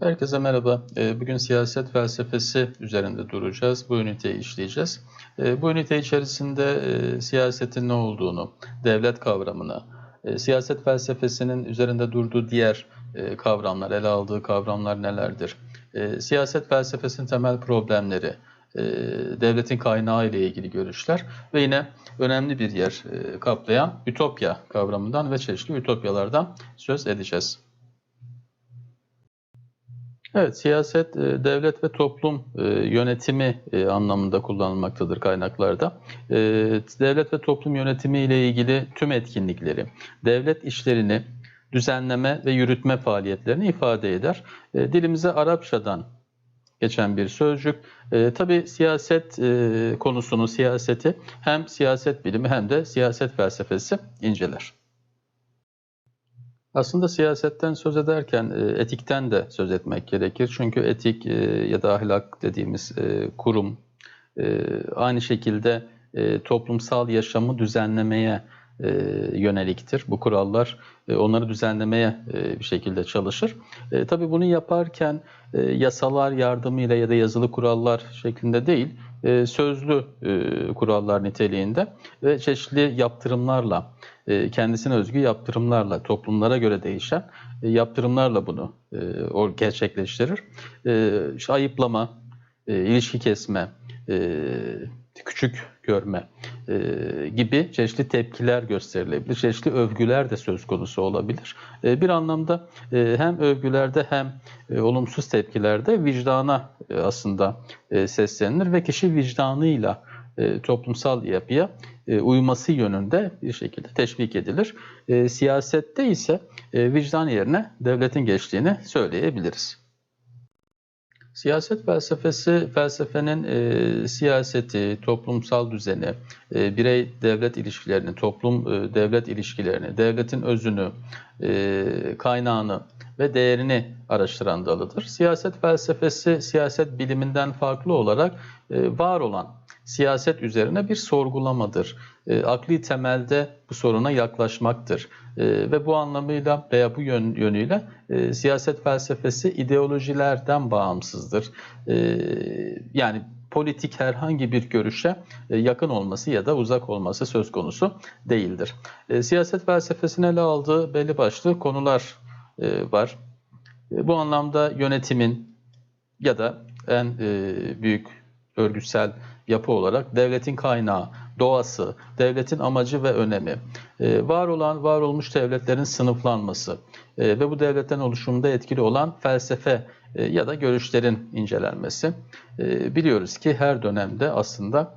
Herkese merhaba. Ee, Bugün siyaset felsefesi üzerinde duracağız. Bu üniteyi işleyeceğiz. Ee, Bu ünite içerisinde e, siyasetin ne olduğunu, devlet kavramını, e, siyaset felsefesinin üzerinde durduğu diğer e, kavramlar, ele aldığı kavramlar nelerdir? Siyaset felsefesinin temel problemleri, devletin kaynağı ile ilgili görüşler ve yine önemli bir yer kaplayan ütopya kavramından ve çeşitli ütopyalardan söz edeceğiz. Evet, siyaset, e, devlet ve toplum e, yönetimi e, anlamında kullanılmaktadır kaynaklarda. Devlet ve toplum yönetimi ile ilgili tüm etkinlikleri, devlet işlerini düzenleme ve yürütme faaliyetlerini ifade eder. Dilimize Arapçadan geçen bir sözcük. Tabii siyaset konusunu, siyaseti hem siyaset bilimi hem de siyaset felsefesi inceler. Aslında siyasetten söz ederken e, etikten de söz etmek gerekir. Çünkü etik e, ya da ahlak dediğimiz e, kurum aynı şekilde toplumsal yaşamı düzenlemeye yöneliktir. Bu kurallar onları düzenlemeye bir şekilde çalışır. Tabii bunu yaparken yasalar yardımıyla ya da yazılı kurallar şeklinde değil, e, sözlü e, kurallar niteliğinde ve çeşitli yaptırımlarla, e, kendisine özgü yaptırımlarla, toplumlara göre değişen yaptırımlarla bunu o gerçekleştirir. Ayıplama, ilişki kesme, küçük görme gibi çeşitli tepkiler gösterilebilir. Çeşitli övgüler de söz konusu olabilir. E, bir anlamda e, hem övgülerde hem e, olumsuz tepkilerde vicdana e, aslında e, seslenilir ve kişi vicdanıyla e, toplumsal yapıya e, uyması yönünde bir şekilde teşvik edilir. E, siyasette ise e, vicdan yerine devletin geçtiğini söyleyebiliriz. Siyaset felsefesi, felsefenin e, siyaseti, toplumsal düzeni, e, birey-devlet ilişkilerini, toplum-devlet ilişkilerini, devletin özünü, e, kaynağını ve değerini araştıran dalıdır. Siyaset felsefesi, siyaset biliminden farklı olarak e, var olan siyaset üzerine bir sorgulamadır. E, akli temelde bu soruna yaklaşmaktır. E, ve bu anlamıyla veya bu yön, yönüyle siyaset felsefesi ideolojilerden bağımsızdır. Yani politik herhangi bir görüşe yakın olması ya da uzak olması söz konusu değildir. Siyaset felsefesine ele aldığı belli başlı konular e, var. E, bu anlamda yönetimin ya da en e, büyük örgütsel yapı olarak devletin kaynağı, doğası, devletin amacı ve önemi, e, var olan, var olmuş devletlerin sınıflanması e, ve bu devletten oluşumunda etkili olan felsefe e, ya da görüşlerin incelenmesi. Biliyoruz ki her dönemde aslında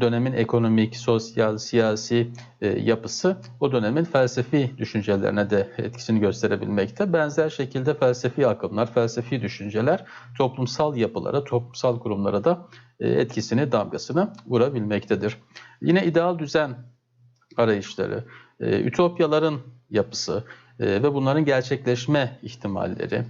dönemin ekonomik, sosyal, siyasi yapısı o dönemin felsefi düşüncelerine de etkisini gösterebilmekte. Benzer şekilde felsefi akımlar, felsefi düşünceler toplumsal yapılara, toplumsal kurumlara da etkisini, damgasını vurabilmektedir. Yine ideal düzen arayışları, ütopyaların yapısı ve bunların gerçekleşme ihtimalleri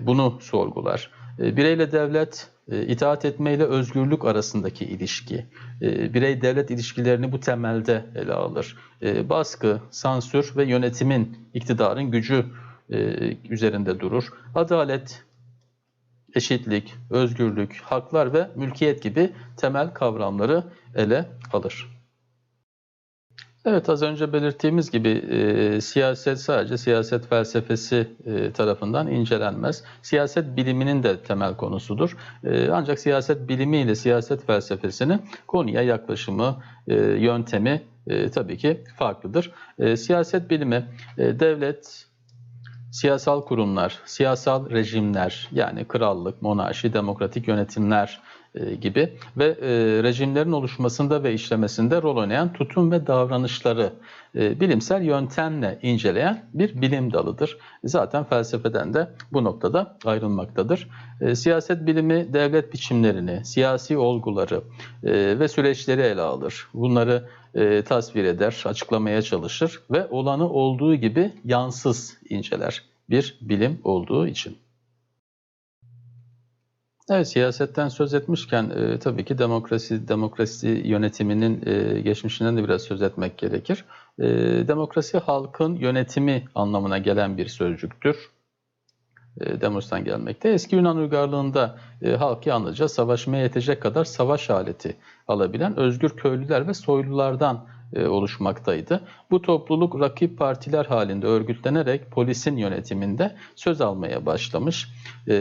bunu sorgular. Bireyle devlet itaat etme ile özgürlük arasındaki ilişki, birey-devlet ilişkilerini bu temelde ele alır. Baskı, sansür ve yönetimin, iktidarın gücü üzerinde durur. Adalet, eşitlik, özgürlük, haklar ve mülkiyet gibi temel kavramları ele alır. Evet az önce belirttiğimiz gibi e, siyaset sadece siyaset felsefesi e, tarafından incelenmez. Siyaset biliminin de temel konusudur. E, ancak siyaset bilimi ile siyaset felsefesinin konuya yaklaşımı, e, yöntemi e, tabii ki farklıdır. E, siyaset bilimi e, devlet, siyasal kurumlar, siyasal rejimler yani krallık, monarşi, demokratik yönetimler gibi ve e, rejimlerin oluşmasında ve işlemesinde rol oynayan tutum ve davranışları e, bilimsel yöntemle inceleyen bir bilim dalıdır. Zaten felsefeden de bu noktada ayrılmaktadır. Siyaset bilimi devlet biçimlerini, siyasi olguları ve süreçleri ele alır. Bunları tasvir eder, açıklamaya çalışır ve olanı olduğu gibi yansız inceler bir bilim olduğu için. Evet, siyasetten söz etmişken e, tabii ki demokrasi demokrasi yönetiminin e, geçmişinden de biraz söz etmek gerekir. E, demokrasi halkın yönetimi anlamına gelen bir sözcüktür. e, Demos'tan gelmekte. Eski Yunan uygarlığında e, halk yalnızca savaşmaya yetecek kadar savaş aleti alabilen özgür köylüler ve soylulardan oluşmaktaydı. Bu topluluk rakip partiler halinde örgütlenerek polisin yönetiminde söz almaya başlamış E,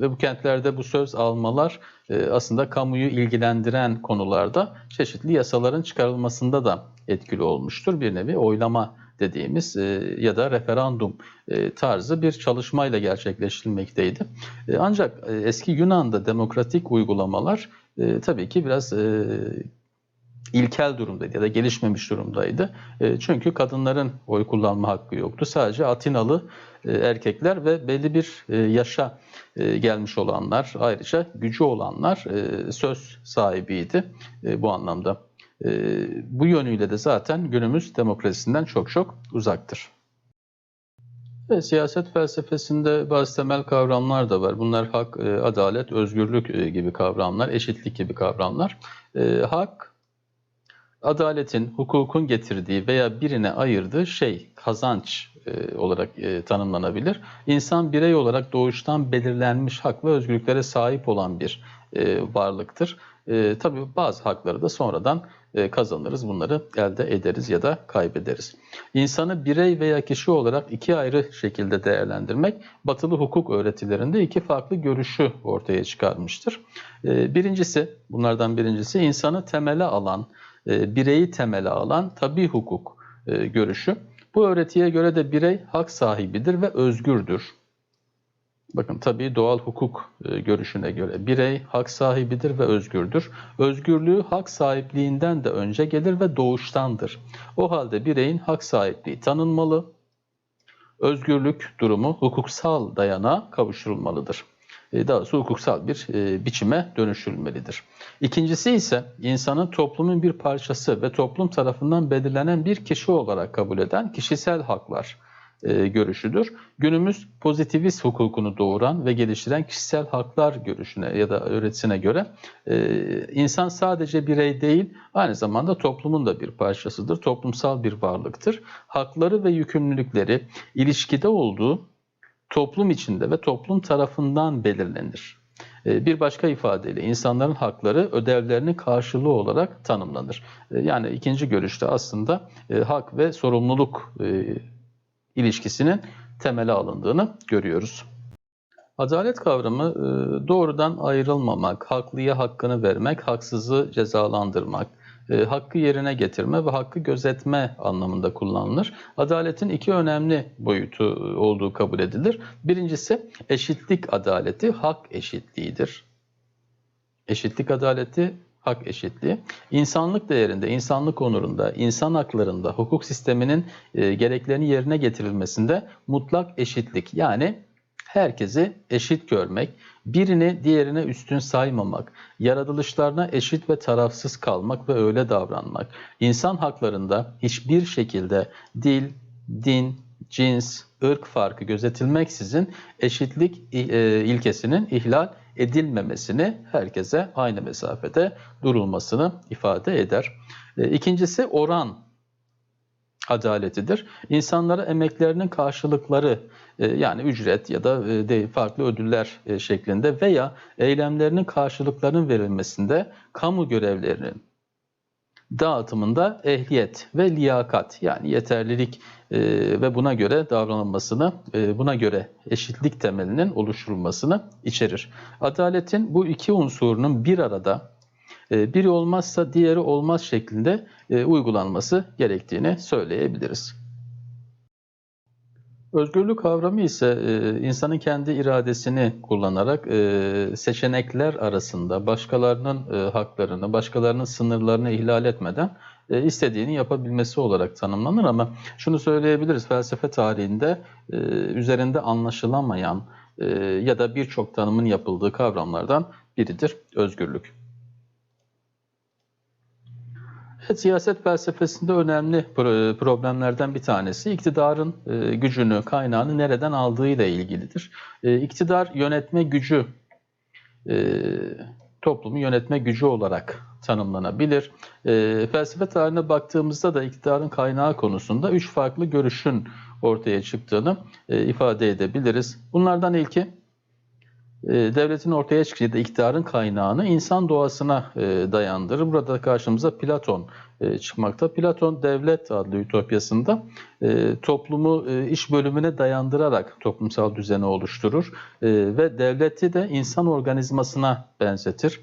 ve bu kentlerde bu söz almalar e, aslında kamuyu ilgilendiren konularda çeşitli yasaların çıkarılmasında da etkili olmuştur. Bir nevi oylama dediğimiz e, ya da referandum e, tarzı bir çalışmayla gerçekleştirilmekteydi. E, ancak e, eski Yunan'da demokratik uygulamalar e, tabii ki biraz e, ilkel durumdaydı ya da gelişmemiş durumdaydı. E, çünkü kadınların oy kullanma hakkı yoktu. Sadece Atinalı e, erkekler ve belli bir e, yaşa gelmiş olanlar, ayrıca gücü olanlar söz sahibiydi bu anlamda. Bu yönüyle de zaten günümüz demokrasisinden çok çok uzaktır. Ve siyaset felsefesinde bazı temel kavramlar da var. Bunlar hak, adalet, özgürlük gibi kavramlar, eşitlik gibi kavramlar. Hak, adaletin, hukukun getirdiği veya birine ayırdığı şey, kazanç e, olarak e, tanımlanabilir. İnsan birey olarak doğuştan belirlenmiş hak ve özgürlüklere sahip olan bir e, varlıktır. E, tabii bazı hakları da sonradan e, kazanırız, bunları elde ederiz ya da kaybederiz. İnsanı birey veya kişi olarak iki ayrı şekilde değerlendirmek, batılı hukuk öğretilerinde iki farklı görüşü ortaya çıkarmıştır. E, birincisi, bunlardan birincisi insanı temele alan, e, bireyi temele alan tabi hukuk e, görüşü. Bu öğretiye göre de birey hak sahibidir ve özgürdür. Bakın tabii doğal hukuk e, görüşüne göre birey hak sahibidir ve özgürdür. Özgürlüğü hak sahipliğinden de önce gelir ve doğuştandır. O halde bireyin hak sahipliği tanınmalı. Özgürlük durumu hukuksal dayanağa kavuşturulmalıdır. E, Daha doğrusu hukuksal bir e, biçime dönüşülmelidir. İkincisi ise insanı toplumun bir parçası ve toplum tarafından belirlenen bir kişi olarak kabul eden kişisel haklar e, görüşüdür. Günümüz pozitivist hukukunu doğuran ve geliştiren kişisel haklar görüşüne ya da öğretisine göre insan sadece birey değil, aynı zamanda toplumun da bir parçasıdır, toplumsal bir varlıktır. Hakları ve yükümlülükleri ilişkide olduğu toplum içinde ve toplum tarafından belirlenir. E, Bir başka ifadeyle insanların hakları ödevlerinin karşılığı olarak tanımlanır. E, Yani ikinci görüşte aslında e, hak ve sorumluluk e, ilişkisinin temele alındığını görüyoruz. Adalet kavramı e, doğrudan ayrılmamak, haklıya hakkını vermek, haksızı cezalandırmak, e, hakkı yerine getirme ve hakkı gözetme anlamında kullanılır. Adaletin iki önemli boyutu e, olduğu kabul edilir. Birincisi eşitlik adaleti, hak eşitliğidir. Eşitlik adaleti, hak eşitliği. İnsanlık değerinde, insanlık onurunda, insan haklarında, hukuk sisteminin e, gereklerini yerine getirilmesinde mutlak eşitlik yani herkesi eşit görmek, birini diğerine üstün saymamak, yaratılışlarına eşit ve tarafsız kalmak ve öyle davranmak, insan haklarında hiçbir şekilde dil, din, cins, ırk farkı gözetilmeksizin eşitlik e, ilkesinin ihlal edilmemesini, herkese aynı mesafede durulmasını ifade eder. E, İkincisi oran adaletidir. İnsanlara emeklerinin karşılıkları e, yani ücret ya da e, farklı ödüller e, şeklinde veya eylemlerinin karşılıklarının verilmesinde kamu görevlerinin dağıtımında ehliyet ve liyakat yani yeterlilik e, ve buna göre davranılmasını, e, buna göre eşitlik temelinin oluşturulmasını içerir. Adaletin bu iki unsurunun bir arada biri olmazsa diğeri olmaz şeklinde e, uygulanması gerektiğini söyleyebiliriz. Özgürlük kavramı ise e, insanın kendi iradesini kullanarak e, seçenekler arasında başkalarının e, haklarını, başkalarının sınırlarını ihlal etmeden e, istediğini yapabilmesi olarak tanımlanır ama şunu söyleyebiliriz felsefe tarihinde e, üzerinde anlaşılamayan e, ya da birçok tanımın yapıldığı kavramlardan biridir özgürlük. Evet, siyaset felsefesinde önemli pro- problemlerden bir tanesi iktidarın e, gücünü, kaynağını nereden aldığıyla ilgilidir. E, iktidar yönetme gücü e, toplumu yönetme gücü olarak tanımlanabilir. Felsefe tarihine baktığımızda da iktidarın kaynağı konusunda üç farklı görüşün ortaya çıktığını ifade edebiliriz. Bunlardan ilki devletin ortaya çıkışı ya da iktidarın kaynağını insan doğasına e, dayandırır. Burada karşımıza Platon e, çıkmakta. Platon Devlet adlı ütopyasında e, toplumu iş bölümüne dayandırarak toplumsal düzeni oluşturur ve devleti de insan organizmasına benzetir.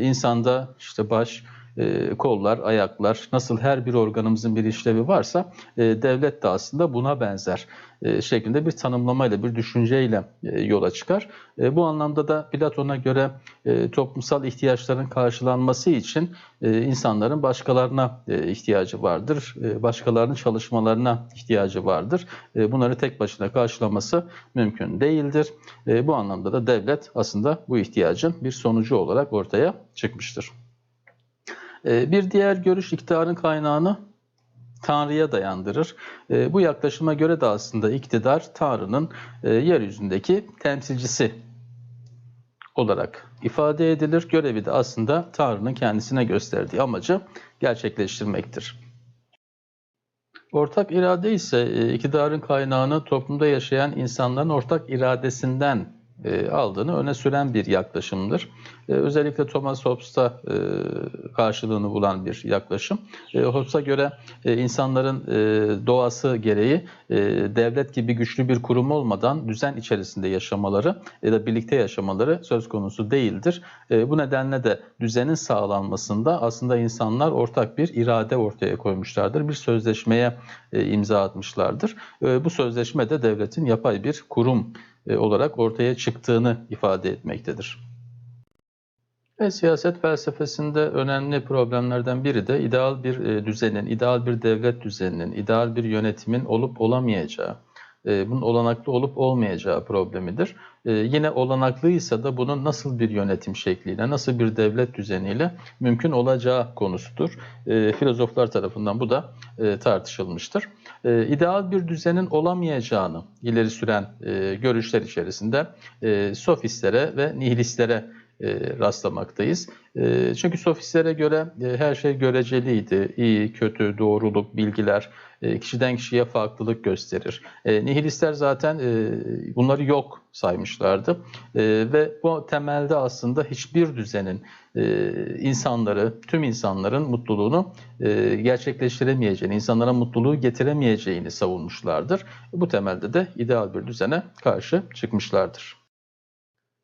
İnsanda işte baş, e, kollar, ayaklar, nasıl her bir organımızın bir işlevi varsa e, devlet de aslında buna benzer e, şeklinde bir tanımlamayla, bir düşünceyle e, yola çıkar. E, bu anlamda da Platon'a göre e, toplumsal ihtiyaçların karşılanması için e, insanların başkalarına e, ihtiyacı vardır, e, başkalarının çalışmalarına ihtiyacı vardır. E, bunları tek başına karşılaması mümkün değildir. E, bu anlamda da devlet aslında bu ihtiyacın bir sonucu olarak ortaya çıkmıştır. E, bir diğer görüş iktidarın kaynağını Tanrı'ya dayandırır. E, bu yaklaşıma göre de aslında iktidar Tanrı'nın e, yeryüzündeki temsilcisi olarak ifade edilir. Görevi de aslında Tanrı'nın kendisine gösterdiği amacı gerçekleştirmektir. Ortak irade ise e, iktidarın kaynağını toplumda yaşayan insanların ortak iradesinden e, aldığını öne süren bir yaklaşımdır. E, özellikle Thomas Hobbes'ta e, karşılığını bulan bir yaklaşım. Hobbes'a göre insanların doğası gereği devlet gibi güçlü bir kurum olmadan düzen içerisinde yaşamaları ya da birlikte yaşamaları söz konusu değildir. Bu nedenle de düzenin sağlanmasında aslında insanlar ortak bir irade ortaya koymuşlardır. Bir sözleşmeye imza atmışlardır. Bu sözleşme de devletin yapay bir kurum olarak ortaya çıktığını ifade etmektedir. Ve siyaset felsefesinde önemli problemlerden biri de ideal bir e, düzenin, ideal bir devlet düzeninin, ideal bir yönetimin olup olamayacağı, e, bunun olanaklı olup olmayacağı problemidir. Yine olanaklıysa da bunun nasıl bir yönetim şekliyle, nasıl bir devlet düzeniyle mümkün olacağı konusudur. Filozoflar tarafından bu da tartışılmıştır. İdeal bir düzenin olamayacağını ileri süren görüşler içerisinde sofistlere ve nihilistlere rastlamaktayız. Çünkü sofistlere göre her şey göreceliydi. İyi, kötü, doğruluk, bilgiler kişiden kişiye farklılık gösterir. Nihilistler zaten bunları yok saymışlardı. Ve bu temelde aslında hiçbir düzenin insanları, tüm insanların mutluluğunu gerçekleştiremeyeceğini, insanlara mutluluğu getiremeyeceğini savunmuşlardır. Bu temelde de ideal bir düzene karşı çıkmışlardır.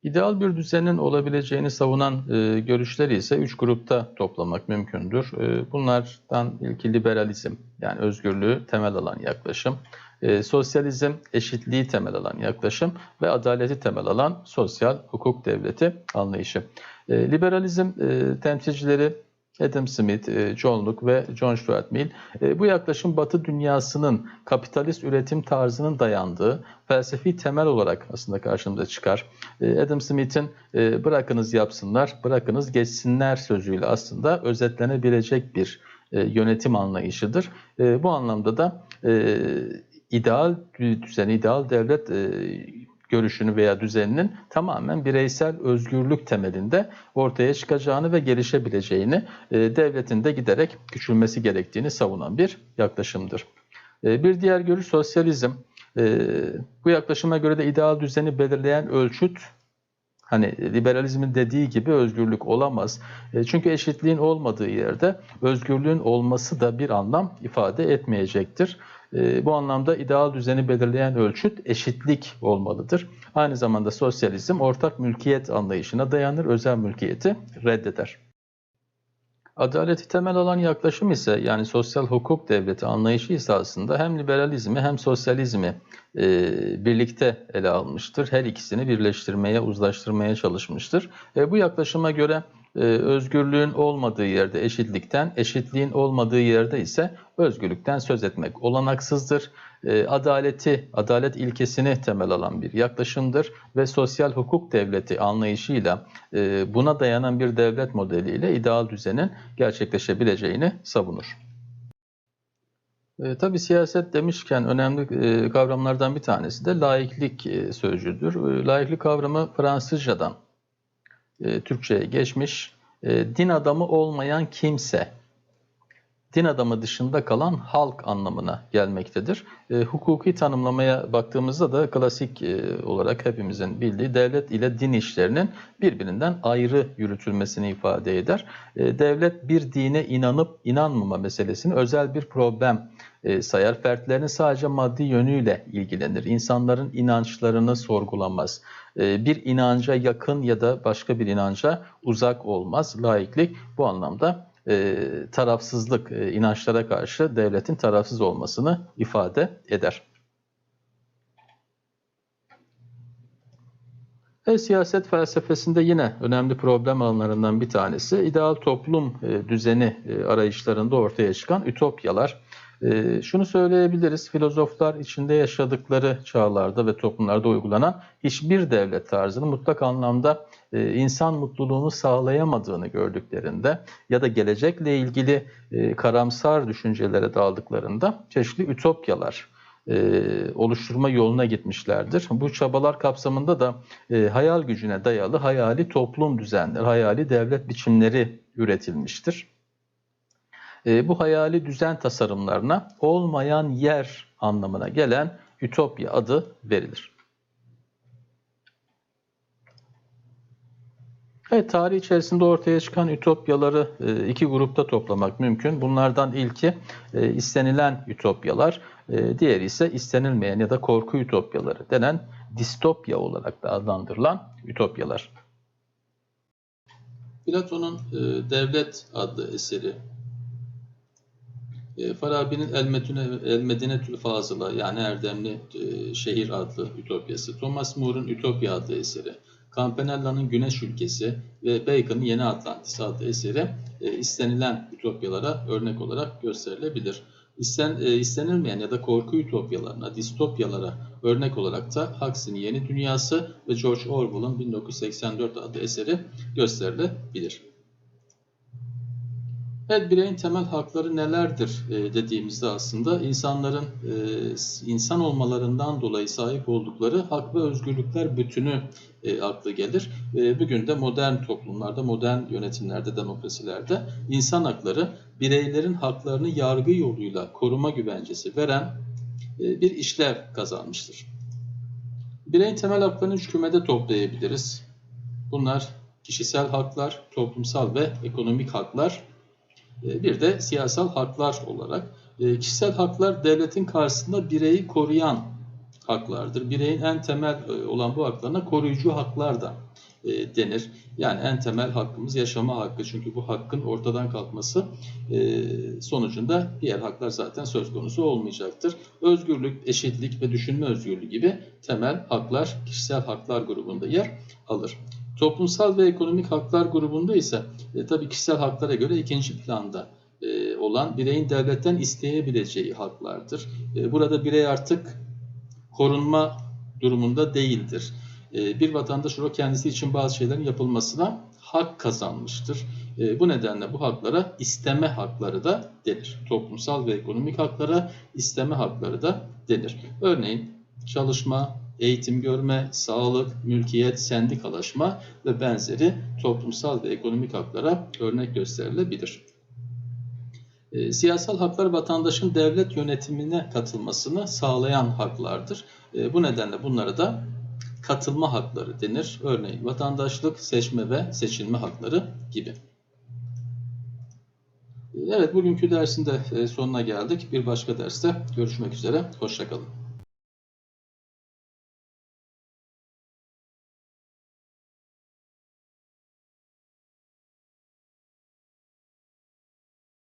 İdeal bir düzenin olabileceğini savunan e, görüşleri ise üç grupta toplamak mümkündür. E, bunlardan ilki liberalizm yani özgürlüğü temel alan yaklaşım. E, sosyalizm eşitliği temel alan yaklaşım ve adaleti temel alan sosyal hukuk devleti anlayışı. E, liberalizm e, temsilcileri Adam Smith, e, John Locke ve John Stuart Mill e, bu yaklaşım Batı dünyasının kapitalist üretim tarzının dayandığı felsefi temel olarak aslında karşımıza çıkar. E, Adam Smith'in bırakınız yapsınlar, bırakınız geçsinler sözüyle aslında özetlenebilecek bir yönetim anlayışıdır. Bu anlamda da ideal düzen, ideal devlet görüşünü veya düzeninin tamamen bireysel özgürlük temelinde ortaya çıkacağını ve gelişebileceğini, e, devletin de giderek küçülmesi gerektiğini savunan bir yaklaşımdır. E, bir diğer görüş sosyalizm. E, bu yaklaşıma göre de ideal düzeni belirleyen ölçüt Hani liberalizmin dediği gibi özgürlük olamaz. Çünkü eşitliğin olmadığı yerde özgürlüğün olması da bir anlam ifade etmeyecektir. Ee, bu anlamda ideal düzeni belirleyen ölçüt eşitlik olmalıdır. Aynı zamanda sosyalizm ortak mülkiyet anlayışına dayanır, özel mülkiyeti reddeder. Adaleti temel alan yaklaşım ise yani sosyal hukuk devleti anlayışı ise hem liberalizmi hem sosyalizmi e, birlikte ele almıştır. Her ikisini birleştirmeye, uzlaştırmaya çalışmıştır. E, bu yaklaşıma göre özgürlüğün olmadığı yerde eşitlikten, eşitliğin olmadığı yerde ise özgürlükten söz etmek olanaksızdır. E, adaleti, adalet ilkesini temel alan bir yaklaşımdır ve sosyal hukuk devleti anlayışıyla e, buna dayanan bir devlet modeliyle ideal düzenin gerçekleşebileceğini savunur. E, tabii siyaset demişken önemli e, kavramlardan bir tanesi de laiklik e, sözcüğüdür. Laiklik kavramı Fransızcadan e, Türkçe'ye geçmiş. E, din adamı olmayan kimse, din adamı dışında kalan halk anlamına gelmektedir. E, hukuki tanımlamaya baktığımızda da klasik e, olarak hepimizin bildiği devlet ile din işlerinin birbirinden ayrı yürütülmesini ifade eder. E, devlet bir dine inanıp inanmama meselesini özel bir problem e, sayar. Fertlerin sadece maddi yönüyle ilgilenir. İnsanların inançlarını sorgulamaz. E, bir inanca yakın ya da başka bir inanca uzak olmaz. Laiklik bu anlamda e, tarafsızlık, e, inançlara karşı devletin tarafsız olmasını ifade eder. E, siyaset felsefesinde yine önemli problem alanlarından bir tanesi ideal toplum e, düzeni arayışlarında ortaya çıkan ütopyalar. E, şunu söyleyebiliriz, filozoflar içinde yaşadıkları çağlarda ve toplumlarda uygulanan hiçbir devlet tarzını mutlak anlamda e, insan mutluluğunu sağlayamadığını gördüklerinde ya da gelecekle ilgili e, karamsar düşüncelere daldıklarında çeşitli ütopyalar e, oluşturma yoluna gitmişlerdir. Bu çabalar kapsamında da e, hayal gücüne dayalı hayali toplum düzenleri, hayali devlet biçimleri üretilmiştir. E, bu hayali düzen tasarımlarına olmayan yer anlamına gelen ütopya adı verilir. Evet, tarih içerisinde ortaya çıkan ütopyaları e, iki grupta toplamak mümkün. Bunlardan ilki e, istenilen ütopyalar, e, diğeri ise istenilmeyen ya da korku ütopyaları denen distopya olarak da adlandırılan ütopyalar. Platon'un Devlet adlı eseri, Farabi'nin El, Medine, El Medinetül Fazıla yani Erdemli Şehir adlı ütopyası, Thomas More'un Ütopya adlı eseri, Campanella'nın Güneş Ülkesi ve Bacon'ın Yeni Atlantis adlı eseri e, istenilen ütopyalara örnek olarak gösterilebilir. İsten, e, istenilmeyen ya da korku ütopyalarına, distopyalara örnek olarak da Huxley'nin Yeni Dünyası ve George Orwell'ın 1984 adlı eseri gösterilebilir. Evet, bireyin temel hakları nelerdir e, dediğimizde aslında insanların e, insan olmalarından dolayı sahip oldukları hak ve özgürlükler bütünü e, aklı gelir. Bugün de modern toplumlarda, modern yönetimlerde, demokrasilerde insan hakları bireylerin haklarını yargı yoluyla koruma güvencesi veren bir işlev kazanmıştır. Bireyin temel haklarını üç kümede toplayabiliriz. Bunlar kişisel haklar, toplumsal ve ekonomik haklar bir de siyasal haklar olarak. E, kişisel haklar devletin karşısında bireyi koruyan haklardır. Bireyin en temel e, olan bu haklarına koruyucu haklar da denir. Yani en temel hakkımız yaşama hakkı. Çünkü bu hakkın ortadan kalkması sonucunda diğer haklar zaten söz konusu olmayacaktır. Özgürlük, eşitlik ve düşünme özgürlüğü gibi temel haklar kişisel haklar grubunda yer alır. Toplumsal ve ekonomik haklar grubunda ise e, tabii kişisel haklara göre ikinci planda e, olan bireyin devletten isteyebileceği haklardır. E, burada birey artık korunma durumunda değildir. E, bir vatandaş o kendisi için bazı şeylerin yapılmasına hak kazanmıştır. E, bu nedenle bu haklara isteme hakları da denir. Toplumsal ve ekonomik haklara isteme hakları da denir. Örneğin çalışma, eğitim görme, sağlık, mülkiyet, sendikalaşma ve benzeri toplumsal ve ekonomik haklara örnek gösterilebilir. E, siyasal haklar vatandaşın devlet yönetimine katılmasını sağlayan haklardır. E, bu nedenle bunlara da katılma hakları denir. Örneğin vatandaşlık, seçme ve seçilme hakları gibi. Evet bugünkü dersin de sonuna geldik. Bir başka derste görüşmek üzere. Hoşçakalın.